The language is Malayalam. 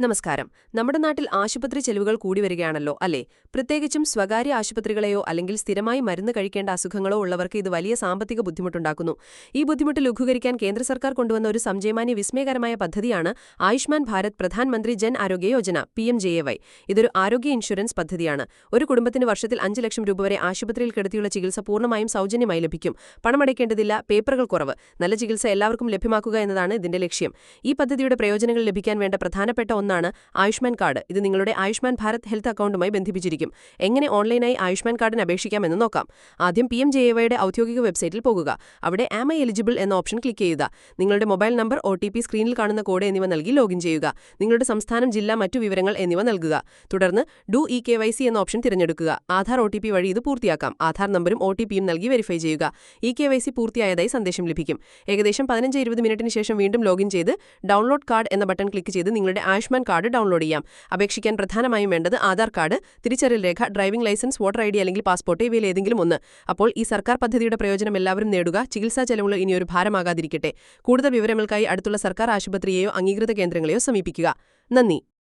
നമസ്കാരം. നമ്മുടെ നാട്ടിൽ ആശുപത്രി ചെലവുകൾ കൂടി വരികയാണല്ലോ അല്ലേ? പ്രത്യേകിച്ചും സ്വകാര്യ ആശുപത്രികളെയോ അല്ലെങ്കിൽ സ്ഥിരമായി മരുന്ന് കഴിക്കേണ്ട അസുഖങ്ങളോ ഉള്ളവർക്ക് ഇത് വലിയ സാമ്പത്തിക ബുദ്ധിമുട്ടുണ്ടാക്കുന്നു. ഈ ബുദ്ധിമുട്ട് ലഘൂകരിക്കാൻ കേന്ദ്ര സർക്കാർ കൊണ്ടുവന്ന ഒരു സംജയമാന്യ വിസ്മയകരമായ പദ്ധതിയാണ് Ayushman Bharat Pradhan Mantri Jan Arogya Yojana P M J A Y. ഇതൊരു ആരോഗ്യ ഇൻഷുറൻസ് പദ്ധതിയാണ്. ഒരു കുടുംബത്തിന് വർഷത്തിൽ അഞ്ച് ലക്ഷം രൂപ വരെ ആശുപത്രിയിൽ കിടത്തിയുള്ള ചികിത്സ പൂർണമായും സൗജന്യമായി ലഭിക്കും. പണമടയ്ക്കേണ്ടതില്ല പേപ്പറുകൾ കുറവ്. നല്ല ചികിത്സ എല്ലാവർക്കും ലഭ്യമാക്കുക എന്നതാണ് ഇതിന്റെ ലക്ഷ്യം. ഈ പദ്ധതിയുടെ പ്രയോജനങ്ങൾ ലഭിക്കാൻ വേണ്ട പ്രധാനപ്പെട്ട ഒന്നാണ് ആയുഷ്മാൻ കാർഡ്. ഇത് നിങ്ങളുടെ ആയുഷ്മാൻ ഭാരത് ഹെൽത്ത് അക്കൗണ്ടുമായി ബന്ധിപ്പിച്ചിരിക്കും. എങ്ങനെ ഓൺലൈനായി ആയുഷ്മാൻ കാർഡിന് അപേക്ഷിക്കാമെന്ന് നോക്കാം. ആദ്യം പി എം ജെ എവയുടെ ഔദ്യോഗിക വെബ്സൈറ്റിൽ പോകുക. അവിടെ ആം ഐ എലിജിബിൾ എന്ന ഓപ്ഷൻ ക്ലിക്ക് ചെയ്യുക. നിങ്ങളുടെ മൊബൈൽ നമ്പർ ഒ സ്ക്രീനിൽ കാണുന്ന കോഡ് എന്നിവ നൽകി ലോഗിൻ ചെയ്യുക. നിങ്ങളുടെ സംസ്ഥാനം ജില്ല മറ്റു വിവരങ്ങൾ എന്നിവ നൽകുക. തുടർന്ന് do e K Y C എന്ന ഓപ്ഷൻ തിരഞ്ഞെടുക്കുക. ആധാർ ഒ വഴി ഇത് പൂർത്തിയാക്കാം. ആധാർ നമ്പറും ഒ നൽകി വെരിഫൈ ചെയ്യുക. ഇ കെ വൈ സി പൂർത്തിയായതായി സന്ദേശം ലഭിക്കും. ഏകദേശം പതിനഞ്ച് ഇരുപത് മിനിറ്റിന് ശേഷം വീണ്ടും ലോഗിൻ ചെയ്ത് ഡൗൺലോഡ് കാർഡ് എന്ന ബട്ടൺ ക്ലിക്ക് ചെയ്ത് നിങ്ങളുടെ ആയുഷ്മാൻ കാർഡ് ഡൗൺലോഡ് ചെയ്യാം. അപേക്ഷിക്കാൻ പ്രധാനമായും വേണ്ടത് ആധാർ കാർഡ് തിരിച്ചറിയൽ രേഖ driving licence voter I D അല്ലെങ്കിൽ പാസ്പോർട്ട് ഇവയിൽ ഏതെങ്കിലും ഒന്ന്. അപ്പോൾ ഈ സർക്കാർ പദ്ധതിയുടെ പ്രയോജനം എല്ലാവരും നേടുക. ചികിത്സാ ചെലവുകൾ ഇനിയൊരു ഭാരമാകാതിരിക്കട്ടെ. കൂടുതൽ വിവരങ്ങൾക്കായി അടുത്തുള്ള സർക്കാർ ആശുപത്രിയെയോ അംഗീകൃത കേന്ദ്രങ്ങളെയോ സമീപിക്കുക. നന്ദി.